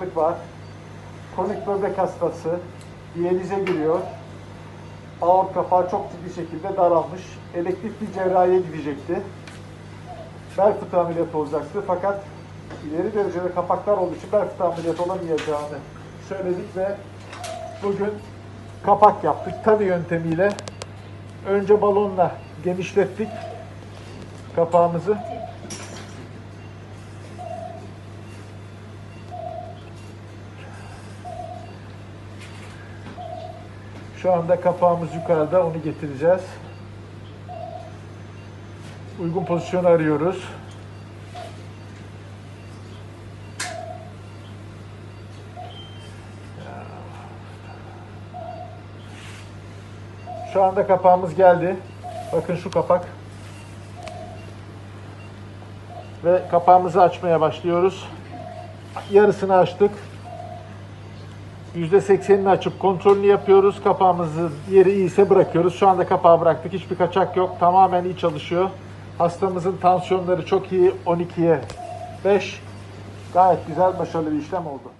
karışıklık var. Kronik böbrek hastası. Diyalize giriyor. Aort kapağı çok ciddi şekilde daralmış. Elektrikli cerrahiye gidecekti. Bel fıtığı ameliyatı olacaktı fakat ileri derecede kapaklar olduğu için bel fıtığı ameliyatı olamayacağını söyledik ve bugün kapak yaptık. Tabi yöntemiyle önce balonla genişlettik kapağımızı. Şu anda kapağımız yukarıda onu getireceğiz. Uygun pozisyonu arıyoruz. Şu anda kapağımız geldi. Bakın şu kapak. Ve kapağımızı açmaya başlıyoruz. Yarısını açtık. %80'ini açıp kontrolünü yapıyoruz. Kapağımızı yeri iyiyse bırakıyoruz. Şu anda kapağı bıraktık. Hiçbir kaçak yok. Tamamen iyi çalışıyor. Hastamızın tansiyonları çok iyi. 12'ye 5. Gayet güzel, başarılı bir işlem oldu.